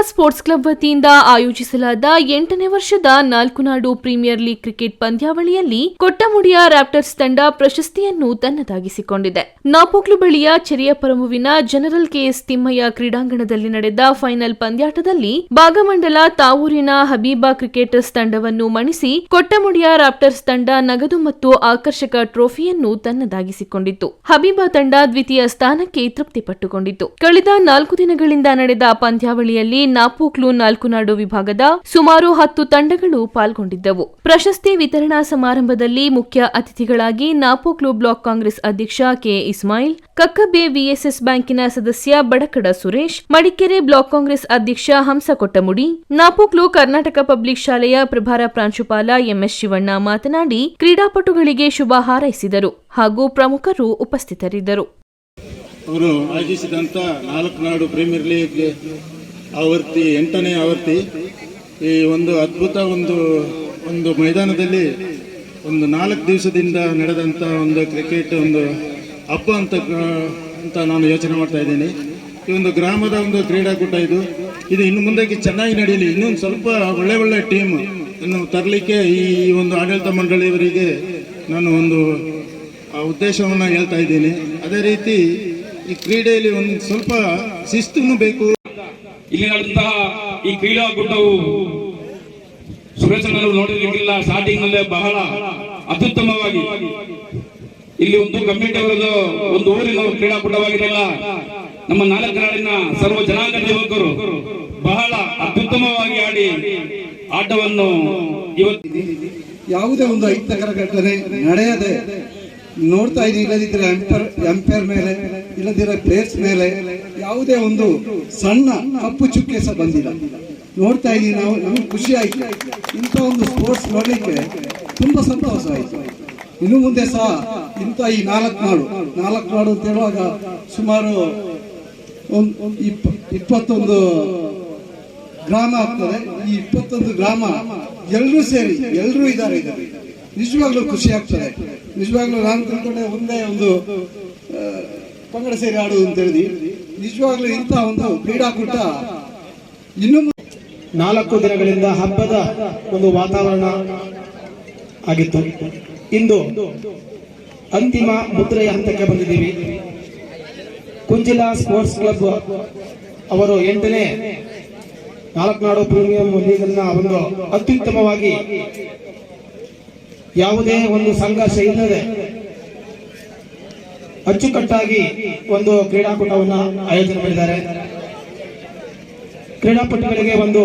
Sports club ವತಿಯಿಂದ ಆಯೋಜಿಸಲಾದ ಎಂಟನೇ ವರ್ಷದ ನಾಲ್ಕು ನಾಡು ಪ್ರೀಮಿಯರ್ ಲೀಗ್ ಕ್ರಿಕೆಟ್ ಪಂದ್ಯಾವಳಿಯಲ್ಲಿ ಕೊಟ್ಟಮುಡಿಯ ರ್ಯಾಪ್ಟರ್ಸ್ ತಂಡ ಪ್ರಶಸ್ತಿಯನ್ನು ತನ್ನದಾಗಿಸಿಕೊಂಡಿದೆ. ನಾಪೋಕ್ಲು ಬಳಿಯ ಚೆರಿಯಪರಮುವಿನ ಜನರಲ್ ಕೆಎಸ್ ತಿಮ್ಮಯ್ಯ ಕ್ರೀಡಾಂಗಣದಲ್ಲಿ ನಡೆದ ಫೈನಲ್ ಪಂದ್ಯಾಟದಲ್ಲಿ ಭಾಗಮಂಡಲ ತಾವೂರಿನ ಹಬೀಬಾ ಕ್ರಿಕೆಟರ್ಸ್ ತಂಡವನ್ನು ಮಣಿಸಿ ಕೊಟ್ಟಮುಡಿಯ ರ್ಯಾಪ್ಟರ್ಸ್ ತಂಡ ನಗದು ಮತ್ತು ಆಕರ್ಷಕ ಟ್ರೋಫಿಯನ್ನು ತನ್ನದಾಗಿಸಿಕೊಂಡಿತು ಹಬೀಬಾ ತಂಡ ದ್ವಿತೀಯ ಸ್ಥಾನಕ್ಕೆ ತೃಪ್ತಿಪಟ್ಟುಕೊಂಡಿತು ಕಳೆದ ನಾಲ್ಕು ದಿನಗಳಿಂದ ನಡೆದ ಪಂದ್ಯಾವಳಿಯಲ್ಲಿ ನಾಪೋಕ್ಲು ನಾಲ್ಕು ನಾಡು ವಿಭಾಗದ ಸುಮಾರು ಹತ್ತು ತಂಡಗಳು ಪಾಲ್ಗೊಂಡಿದ್ದವು. ಪ್ರಶಸ್ತಿ ವಿತರಣಾ ಸಮಾರಂಭದಲ್ಲಿ ಮುಖ್ಯ ಅತಿಥಿಗಳಾಗಿ ನಾಪೋಕ್ಲು ಬ್ಲಾಕ್ ಕಾಂಗ್ರೆಸ್ ಅಧ್ಯಕ್ಷ ಕೆ ಇಸ್ಮಾಯಿಲ್ ಕಕ್ಕಬ್ಬೆ ವಿಎಸ್ಎಸ್ ಬ್ಯಾಂಕಿನ ಸದಸ್ಯ ಬಡಕಡ ಸುರೇಶ್, ಮಡಿಕೆರೆ ಬ್ಲಾಕ್ ಕಾಂಗ್ರೆಸ್ ಅಧ್ಯಕ್ಷ ಹಂಸಕೊಟ್ಟಮುಡಿ, ನಾಪೋಕ್ಲು ಕರ್ನಾಟಕ ಪಬ್ಲಿಕ್ ಶಾಲೆಯ ಪ್ರಭಾರ ಪ್ರಾಂಶುಪಾಲ ಎಂಎಸ್ ಶಿವಣ್ಣ ಮಾತನಾಡಿ, ಕ್ರೀಡಾಪಟುಗಳಿಗೆ ಶುಭ ಹಾರೈಸಿದರು ಹಾಗೂ ಪ್ರಮುಖರು ಉಪಸ್ಥಿತರಿದ್ದರು. ಅವರು ಆಯೋಜಿಸಿದಂಥ ನಾಲ್ಕು ನಾಡು ಪ್ರೀಮಿಯರ್ ಲೀಗ್ ಆವರ್ತಿ ಎಂಟನೇ ಆವರ್ತಿ ಈ ಒಂದು ಅದ್ಭುತ ಒಂದು ಒಂದು ಮೈದಾನದಲ್ಲಿ ಒಂದು ನಾಲ್ಕು ದಿವಸದಿಂದ ನಡೆದಂಥ ಒಂದು ಕ್ರಿಕೆಟ್ ಒಂದು ಹಬ್ಬ ಅಂತ ಅಂತ ನಾನು ಯೋಚನೆ ಮಾಡ್ತಾ ಇದ್ದೀನಿ. ಈ ಒಂದು ಗ್ರಾಮದ ಒಂದು ಕ್ರೀಡಾಕೂಟ ಇದು. ಇದು ಇನ್ನು ಮುಂದಕ್ಕೆ ಚೆನ್ನಾಗಿ ನಡೆಯಲಿ ಇನ್ನೊಂದು ಸ್ವಲ್ಪ ಒಳ್ಳೆ ಒಳ್ಳೆ ಟೀಮ್ ಇನ್ನು ತರಲಿಕ್ಕೆ ಈ ಒಂದು ಆಡಳಿತ ಮಂಡಳಿಯವರಿಗೆ ನಾನು ಒಂದು ಉದ್ದೇಶವನ್ನು ಹೇಳ್ತಾ ಇದ್ದೀನಿ. ಅದೇ ರೀತಿ ಈ ಕ್ರೀಡೆಯಲ್ಲಿ ಒಂದು ಸ್ವಲ್ಪ ಶಿಸ್ತು ಬೇಕು. ಇಲ್ಲಿ ನಡೆದಂತಹ ಈ ಕ್ರೀಡಾಕೂಟವು ಸುರೇಶನವರು ನೋಡಿರ್ಲಿಕ್ಕಿಲ್ಲ ಸ್ಟಾರ್ಟಿಂಗ್ ನಲ್ಲೇ ಬಹಳ ಅತ್ಯುತ್ತಮವಾಗಿ. ಇಲ್ಲಿ ಒಂದು ಕಮಿಟಿ ಅವರದ್ದು ಒಂದು ಊರಿನ ಕ್ರೀಡಾಕೂಟವಾಗಿರಲ್ಲ ನಮ್ಮ ನಾಲ್ಕು ಸರ್ವ ಜನಾಂಗದ ಯುವಕರು ಬಹಳ ಅತ್ಯುತ್ತಮವಾಗಿ ಆಡಿ ಆಟವನ್ನು ಇವತ್ತು ಯಾವುದೇ ಒಂದು ಅಹಿತಕರ ಘಟನೆ ನಡೆಯದೆ ನೋಡ್ತಾ ಇದ್ದೀವಿ, ಇಲ್ಲದಿದ್ರೆ ಎಂಪೈರ್ ಎಂಪೈರ್ ಮೇಲೆ, ಇಲ್ಲದಿದ್ರೆ ಪ್ಲೇಯರ್ಸ್ ಮೇಲೆ ಯಾವುದೇ ಒಂದು ಸಣ್ಣ ಕಪ್ಪು ಚುಕ್ಕೆ ಸಹ ಬಂದಿಲ್ಲ. ನೋಡ್ತಾ ಇದ್ದೀವಿ ನಾವು, ನಮ್ಗೆ ಖುಷಿ ಆಯ್ತು ಇಂಥ ಒಂದು ಸ್ಪೋರ್ಟ್ಸ್ ನೋಡ್ಲಿಕ್ಕೆ ತುಂಬಾ ಸಂತೋಷ ಆಯ್ತು. ಇನ್ನು ಮುಂದೆ ಸಹ ಇಂಥ ಈ ನಾಲ್ಕು ನಾಡು ನಾಲ್ಕು ನಾಡು ಅಂತ ಹೇಳುವಾಗ ಸುಮಾರು ಒಂದು ಇಪ್ಪ, ಇಪ್ಪತ್ತೊಂದು ಗ್ರಾಮ ಆಗ್ತದೆ. ಈ ಇಪ್ಪತ್ತೊಂದು ಗ್ರಾಮ ಎಲ್ಲರೂ ಸೇರಿ ಎಲ್ಲರೂ ಇದ್ದಾರೆ. ನಿಜವಾಗ್ಲೂ ಖುಷಿ ಆಗ್ತದೆ. ನಿಜವಾಗ್ಲೂ ನಾನು ತಿಳ್ಕೊಂಡೆ ಒಂದೇ ಒಂದು ಪಂಗಡ ಸೇರಿ ಆಡುವುದು ಅಂತ ಹೇಳಿದ್ವಿ ನಿಜವಾಗ್ಲೂ ಇಂಥ ಒಂದು ಕ್ರೀಡಾಕೂಟ ಇನ್ನು ನಾಲ್ಕು ದಿನಗಳಿಂದ ಹಬ್ಬದ ಒಂದು ವಾತಾವರಣ ಆಗಿತ್ತು. ಇಂದು ಅಂತಿಮ ಮುದ್ರೆಯ ಹಂತಕ್ಕೆ ಬಂದಿದ್ದೀವಿ. ಕುಂಜಿಲ ಸ್ಪೋರ್ಟ್ಸ್ ಕ್ಲಬ್ ಅವರು ಎಂಟನೇ ನಾಲ್ಕನಾಡು ಪ್ರೀಮಿಯಂ ಲೀಗ್ ಅನ್ನ ಒಂದು ಅತ್ಯುತ್ತಮವಾಗಿ ಯಾವುದೇ ಒಂದು ಸಂಘರ್ಷ ಇಲ್ಲದೆ ಅಚ್ಚುಕಟ್ಟಾಗಿ ಒಂದು ಕ್ರೀಡಾಕೂಟವನ್ನು ಆಯೋಜನೆ ಮಾಡಿದ್ದಾರೆ. ಕ್ರೀಡಾಪಟುಗಳಿಗೆ ಒಂದು